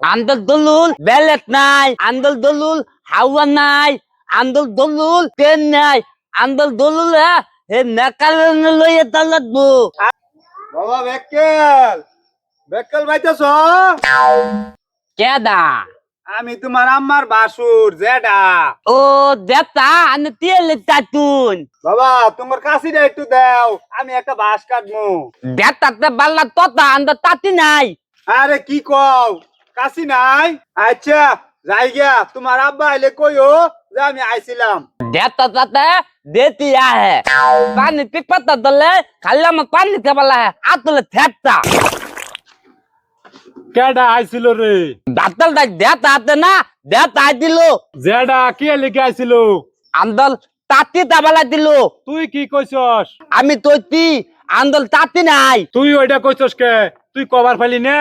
আন্দল দলুল belt নাই আন্দল দলুল হাওয়া নাই আন্দল দলুল ট্রেন নাই আন্দল দলুল হ্যাঁ? হে নেকাল লইয়ে তালাতবো বাবা বেকেল বেকেল বাইতেছ? কেদা আমি তোমার আম্মার বাসুর জেডা। ও দেতা আনে তেল তাতুন বাবা তোমার কাশিটা একটু দাও আমি একটা বাস কাটবো দেতাতে বাল্লা তোতা আন্দর তাতি নাই। আরে কি কও? কাশি নাই? আচ্ছা যাই গিয়া। তোমার আব্বা আইলে কইও যে আমি আইছিলাম। দেতা তাতে দেতি আহে। পানি পিক পাতা দলে খালি আমার পানি খাবালা হে আতলে থেপতা কেডা আইছিল রে? দাতল দাই দেতা আতে না দেতা আই দিল। জেডা কে লিখে আইছিল? আন্দল তাতি তাবালা দিল। তুই কি কইছস? আমি তৈতি আন্দল তাতি নাই। তুই ওইটা কইছস কে? তুই কভার ফাইলি না?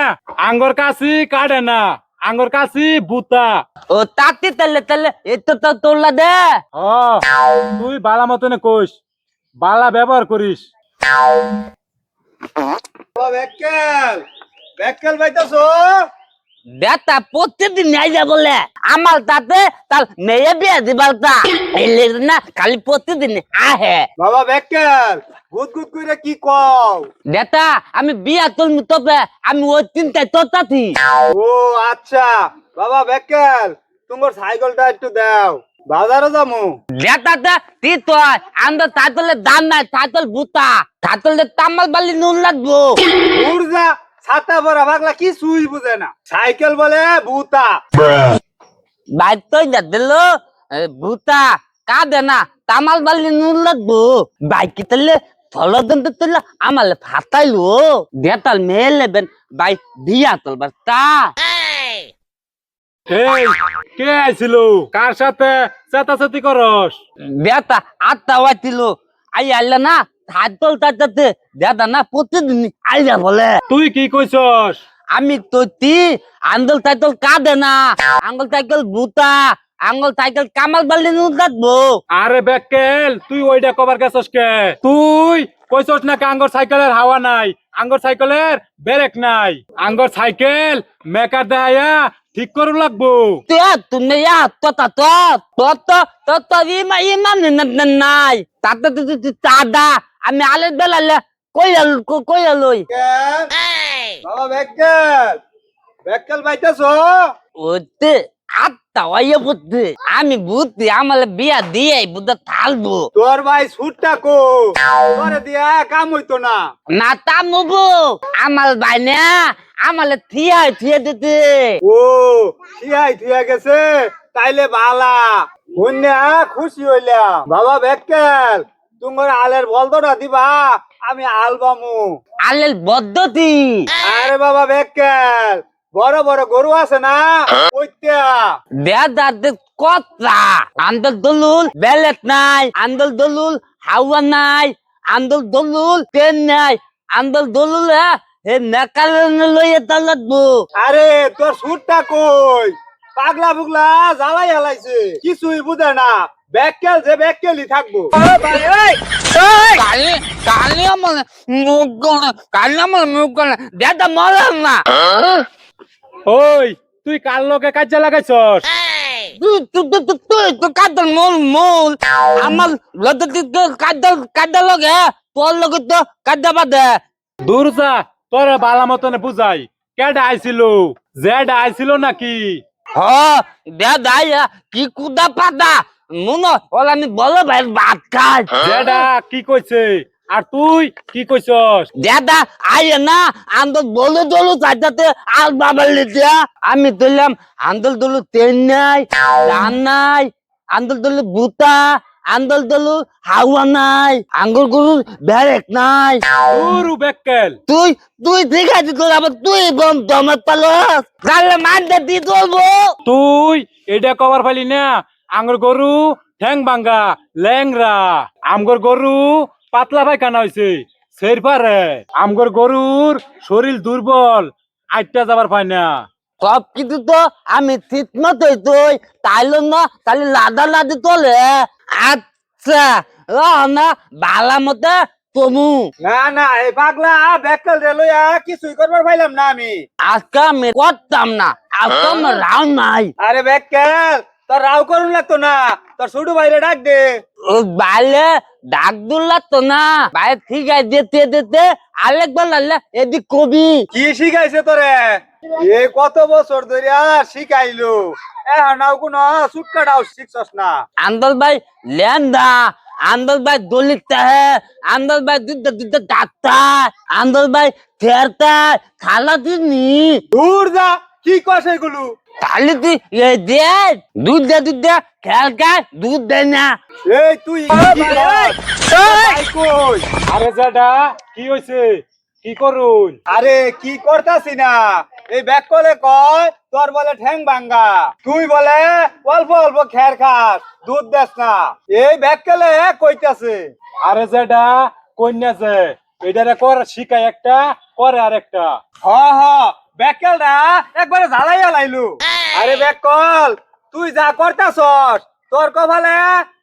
আঙ্গর কাছি কাটে না আঙ্গর কাছি বুতা। ও তাতে তেলে তেলে এতো তো তোলা দে। হ তুই বালা মতন কইস বালা ব্যবহার করিস। বাবা বেকেল বেকেল বাইতেছ দেতা প্রত্যেকদিন নাই যা বলে। আমার তাতে তার মেয়ে বিয়ে দিবার এলে না খালি প্রত্যেকদিন আহে। বাবা বেকেল গুদ গুদ কইরা কি কও? আমি বিয়া তবে আমি ওই চিন্তায় ও আচ্ছা। বাবা বেকেল তোমার সাইকেলটা একটু দাও। বাজারে যামু। দেতাতে তি তো আন্দ তাতলে দাম নাই তাতল বুতা তাতলে তামাল বালি নুন লাগবো। উড়জা ছাতা ভরা পাগলা কি সুই বুঝে না। সাইকেল বলে ভূতা। বাইর তো দিল বুতা কা দে না তামাল বালি নুন লাগবো বাইক তালে ফলো দেন তো তুলে আমালে ফাটাইলো দেতাল মেয়ে লেবেন বাই বিয়া তুলবার তা। এই কে আইছিল? কার সাথে চেতাচেতি করস? দেতা আত্মা ওয়াইছিল আই আইলা না তাতে না প্রতিদিন বলে। তুই কি কইছস? আমি তৈতি আঙ্গল সাইকেল কাঁদে না আঙ্গল সাইকেল বুতা আঙ্গল সাইকেল কামাল বালি নুন লাগবো আরে বেকেল তুই ওইটা কভার গেছস কে? তুই কইছস না আঙ্গর সাইকেলের হাওয়া নাই? আঙ্গর সাইকেলের ব্রেক নাই। আঙ্গর সাইকেল মেকার দেয়া ঠিক করে লাগবো। তুমি নাই। তাতে চাদা আমি আলের বেলা কই কই লই। বাবা বাইতেছ ওতে বুদ্ধি। আমি বুদ্ধি আমালে বিয়া দিয়ে বুদ্ধ থালবো তোর ভাই সুটটা কো তোরে দিয়া কাম হইতো না। না তা মুবু আমাল বাইনা আমালে থিয়া থিয়া দিতে। ও ঠিয়াই ঠিয়া গেছে তাইলে বালা। কন্যা খুশি হইলাম। বাবা বেকেল তোমার আলের বলদটা দিবা আমি আলবামু। আলেল পদ্ধতি আরে বাবা বেকেল বড় বড় গরু আছে না? ওইটা। কত্রা? আন্দল দলুল বেলেট নাই। আন্দল দলুল হাওয়া নাই। আন্দল দলুল ট্রেন নাই। আন্দল দলুল হ্যাঁ? হে লইয়ে তালাতবো আরে তোর সুটটা কই? পাগলা বুগলা জ্বালাই হালাইছে। কিছুই বুঝে না। বেকেল যে বেকেলই থাকব। কালি কালি আমার মুখ কালি আমার মুখ দেদা মরম না। ওই তুই কার লোকে কাজে লাগাইছস? কাদল মূল মূল। আমার কাদল কাদল লগে তোর লগে তো কাদা বাদে দূর যা তোরে বালা মতনে বুঝাই। কেডা আইছিল? জেডা আইছিল নাকি? হ ইয়া কি কুদা পাদা। ওলা বলো ভাই ভাত খাই। জেডা কি কইছে? আর তুই কি কইছস? দাদা আইয়ে না আন্দোল বলে দলু চাইতে আর বাবার লিটিয়া আমি তুললাম আন্দোল দলু তেল নাই ধান নাই আন্দোল দলু বুতা আন্দোল দলু হাওয়া নাই আঙ্গুর গরুর ব্যারেক নাই। উরু বেক্কেল তুই তুই ঠিক আছে তোর আবার তুই বম দমত পালস? তাহলে মানতে দি তুলবো তুই এটা কভার ফাইলি না আঙ্গুর গরু ঠ্যাং ভাঙ্গা ল্যাংরা আমগর গরু পাতলা পায়খানা হয়েছে সের পারে। আমগর গরুর শরীর দুর্বল আটটা যাবার পায় না। সব কিছু তো আমি ঠিক মতোই তুই তাইলে না তাহলে লাদা লাদি তোলে। আচ্ছা না বালা মতে তমু না না এই পাগলা ব্যাককেল রে লইয়া কিছুই করবার পাইলাম না আমি। আজকে আমি করতাম না আজকে আমার রাও নাই। আরে ব্যাককেল তোর রাও করুন লাগতো না তোর ছোট ভাইরে ডাক দে। ও বাইলে ডাক দুল্লা তো না। বাইরে আছে যেতে যেতে আরেকবার লাল্লা এদিক কবি। কি শিখাইছে তোরে? এ কত বছর ধরে শিখাইলো। এখন নাও কোনো সুটকাটাও শিখছস না। আন্দল ভাই লেন্দা আন্দল ভাই দলিত চাহে আন্দল ভাই দুধ দুধ ডাক্তার। আন্দল ভাই থেরতা খালা দিনি দূর যা। কি কস এগুলো? তাহলে তুই এ দে দুধ দে দুধ দে খেয়াল খায় দুধ দে না। এই তুই? আরে জাডা কি হইছে? কি করুন? আরে কি করতাছি না? এই ব্যাক কলে কয় তোর বলে ঠ্যাং ভাঙ্গা। তুই বলে অল্প অল্প খের খাস দুধ দেস না। এই ব্যাক কলে কইতাছে। আরে যেটা জাডা কন্যাছে এটারে কর শিখাই একটা করে আরেকটা। হ হ ব্যাককেলটা একবারে জ্বালাইয়া লাইলু। আরে ব্যাকল তুই যা করতাছস তোর কপালে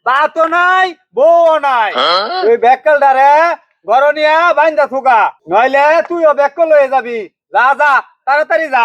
ভাতও নাই বউও নাই। তুই ব্যাককেলটা রে ঘর নিয়া বাইন্দা থুকা নইলে তুইও ব্যাকল হয়ে যাবি। যা যা তাড়াতাড়ি যা।